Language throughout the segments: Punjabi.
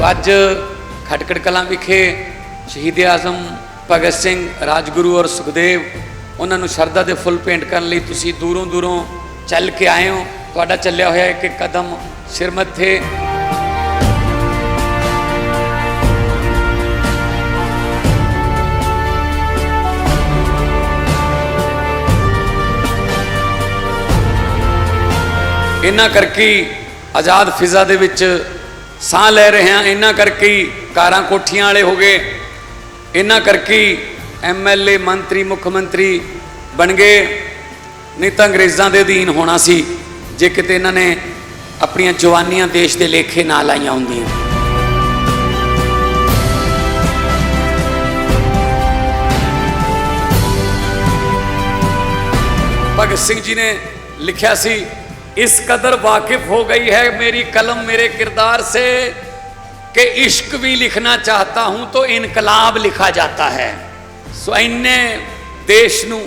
ਸੋ ਅੱਜ ਖਟਕੜ ਕਲਾਂ ਵਿਖੇ ਸ਼ਹੀਦ ਆਜ਼ਮ ਭਗਤ ਸਿੰਘ, ਰਾਜਗੁਰੂ ਔਰ ਸੁਖਦੇਵ, ਉਹਨਾਂ ਨੂੰ ਸ਼ਰਧਾ ਦੇ ਫੁੱਲ ਭੇਂਟ ਕਰਨ ਲਈ ਤੁਸੀਂ ਦੂਰੋਂ ਦੂਰੋਂ ਚੱਲ ਕੇ ਆਏ ਹੋ। ਤੁਹਾਡਾ ਚੱਲਿਆ ਹੋਇਆ ਇੱਕ ਕਦਮ ਸਿਰ ਮੱਥੇ। ਇਹਨਾਂ ਕਰਕੇ ਆਜ਼ਾਦ ਫਿਜ਼ਾ ਦੇ ਵਿੱਚ ਸਾਹ ਲੈ ਰਹੇ ਹਾਂ। ਇਹਨਾਂ ਕਰਕੇ ਹੀ ਕਾਰਾਂ ਕੋਠੀਆਂ ਵਾਲੇ ਹੋ ਗਏ। ਇਹਨਾਂ ਕਰਕੇ ਹੀ ਐਮਐਲਏ ਮੰਤਰੀ, ਮੁੱਖ ਮੰਤਰੀ ਬਣ ਗਏ। ਨਹੀਂ ਤਾਂ ਅੰਗਰੇਜ਼ਾਂ ਦੇ ਅਧੀਨ ਹੋਣਾ ਸੀ, ਜੇ ਕਿਤੇ ਇਹਨਾਂ ਨੇ ਆਪਣੀਆਂ ਜਵਾਨੀਆਂ ਦੇਸ਼ ਦੇ ਲੇਖੇ ਨਾ ਲਾਈਆਂ ਹੁੰਦੀਆਂ। ਭਗਤ ਸਿੰਘ ਜੀ ਨੇ ਲਿਖਿਆ ਸੀ इस कदर वाकिफ हो गई है मेरी कलम मेरे किरदार से कि इश्क भी लिखना चाहता हूं तो इनकलाब लिखा जाता है ਸੋ ਇੰਨੇ ਦੇਸ਼ ਨੂੰ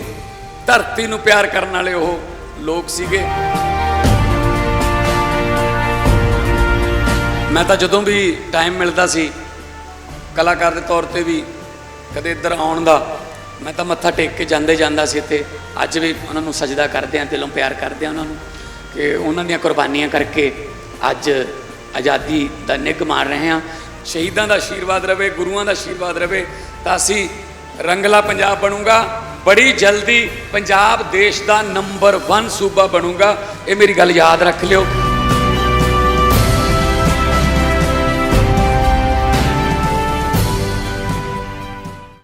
ਧਰਤੀ ਨੂੰ ਪਿਆਰ ਕਰਨ ਵਾਲੇ ਉਹ ਲੋਕ ਸੀਗੇ ਮੈਂ ਤਾਂ ਜਦੋਂ ਵੀ ਟਾਈਮ ਮਿਲਦਾ ਸੀ ਕਲਾਕਾਰ ਦੇ ਤੌਰ ਤੇ ਵੀ ਕਦੇ ਇੱਧਰ ਆਉਣ ਦਾ ਮੈਂ ਤਾਂ ਮੱਥਾ ਟੇਕ ਕੇ ਜਾਂਦੇ ਜਾਂਦਾ ਸੀ ਇੱਥੇ ਅੱਜ ਵੀ ਉਹਨਾਂ ਨੂੰ ਸਜਦਾ ਕਰਦੇ ਆਂ ਦਿਲੋਂ ਪਿਆਰ ਕਰਦੇ ਆਂ ਉਹਨਾਂ ਨੂੰ ਕਿ ਉਹਨਾਂ ਦੀਆਂ ਕੁਰਬਾਨੀਆਂ ਕਰਕੇ ਅੱਜ ਆਜ਼ਾਦੀ ਦਾ ਨਿੱਘ ਮਾਰ ਰਹੇ ਹਾਂ। ਸ਼ਹੀਦਾਂ ਦਾ ਆਸ਼ੀਰਵਾਦ ਰਵੇ, ਗੁਰੂਆਂ ਦਾ ਆਸ਼ੀਰਵਾਦ ਰਵੇ, ਤਾਂ ਅਸੀਂ ਰੰਗਲਾ ਪੰਜਾਬ ਬਣੂਗਾ। ਬੜੀ ਜਲਦੀ ਪੰਜਾਬ ਦੇਸ਼ ਦਾ ਨੰਬਰ 1 ਸੂਬਾ ਬਣੂਗਾ। ਇਹ ਮੇਰੀ ਗੱਲ ਯਾਦ ਰੱਖ ਲਿਓ।